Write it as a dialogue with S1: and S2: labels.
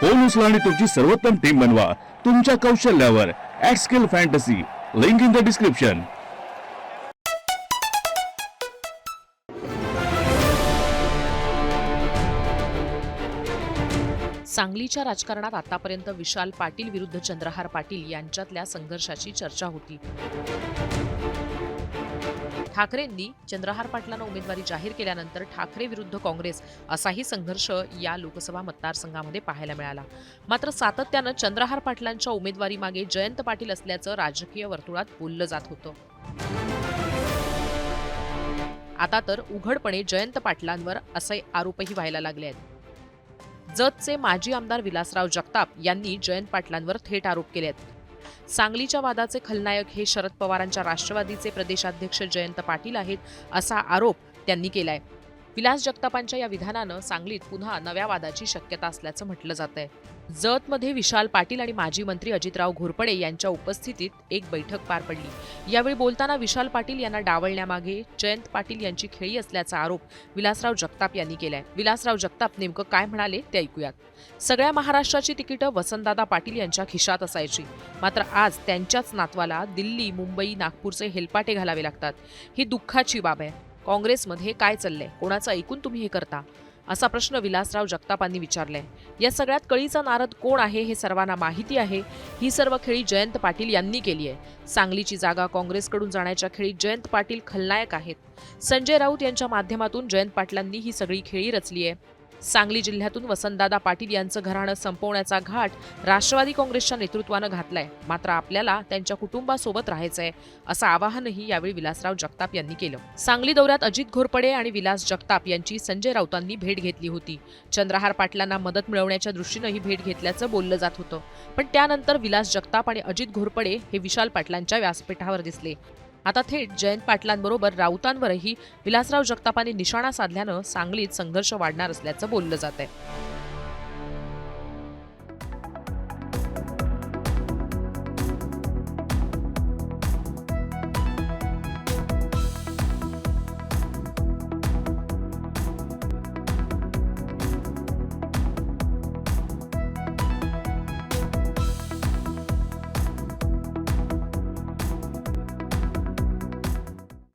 S1: Phone उचला आणि तुमची सर्वोत्तम टीम बनवा. तुमच्या कौशल्यावर at skill fantasy link in the description
S2: सांगलीच्या राजकारणात आतापर्यंत विशाल पाटील विरुद्ध चंद्रहार पाटील यांच्यातल्या संघर्षाची चर्चा होती. ठाकरेंनी चंद्रहार पाटलांना उमेदवारी जाहीर केल्यानंतर ठाकरे विरुद्ध काँग्रेस असाही संघर्ष या लोकसभा मतदारसंघामध्ये पाहायला मिळाला. मात्र सातत्यानं चंद्रहार पाटलांच्या उमेदवारीमागे जयंत पाटील असल्याचं राजकीय वर्तुळात बोललं जात होतं. आता तर उघडपणे जयंत पाटलांवर असे आरोपही व्हायला लागले आहेत. जतचे माजी आमदार विलासराव जगताप यांनी जयंत पाटलांवर थेट आरोप केले आहेत. सांगलीच्या वादाचे खलनायक हे शरद पवारांच्या राष्ट्रवादीचे प्रदेशाध्यक्ष जयंत पाटील आहेत असा आरोप त्यांनी केलाय. विलास जगतापांच्या या विधानानं सांगलीत पुन्हा नव्या वादाची शक्यता असल्याचं म्हटलं जात आहे जतमध्ये विशाल पाटील आणि माजी मंत्री अजितराव घोरपडे यांच्या उपस्थितीत एक बैठक पार पडली. यावेळी बोलताना विशाल पाटील यांना डावलण्यामागे जयंत पाटील यांची खेळी असल्याचा आरोप विलासराव जगताप यांनी केलाय. विलासराव जगताप नेमकं काय म्हणाले ते ऐकूयात. सगळ्या महाराष्ट्राची तिकीटं वसंतदादा पाटील यांच्या खिशात असायची. मात्र आज त्यांच्याच नातवाला दिल्ली मुंबई नागपूरचे हेलपाटे घालावे लागतात. ही दुःखाची बाब आहे. काँग्रेसमध्ये काय चाललंय? कोणाचं ऐकून तुम्ही हे करता? असा प्रश्न विलासराव जगतापांनी विचारलाय. या सगळ्यात कळीचा नारद कोण आहे हे सर्वांना माहिती आहे. ही सर्व खेळी जयंत पाटील यांनी केली आहे. सांगलीची जागा काँग्रेसकडून जाण्याच्या खेळी जयंत पाटील खलनायक आहेत. संजय राऊत यांच्या माध्यमातून जयंत पाटलांनी ही सगळी खेळी रचली आहे. सांगली जिल्ह्यातून वसंतदादा पाटील यांचं घराणं संपवण्याचा घाट राष्ट्रवादी काँग्रेसच्या नेतृत्वानं घातलाय. मात्र आपल्याला त्यांच्या कुटुंबासोबत राहायचंय असं आवाहनही यावेळी विलासराव जगताप यांनी केलं. सांगली दौऱ्यात अजित घोरपडे आणि विलास जगताप यांची संजय राऊतांनी भेट घेतली होती. चंद्रहार पाटलांना मदत मिळवण्याच्या दृष्टीनं ही भेट घेतल्याचं बोललं जात होतं. पण त्यानंतर विलास जगताप आणि अजित घोरपडे हे विशाल पाटलांच्या व्यासपीठावर दिसले. आता थेट जयंत पाटलांबरोबर राऊतांवरही विलासराव जगतापांनी निशाणा साधल्यानं सांगलीत संघर्ष वाढणार असल्याचं बोललं जात आहे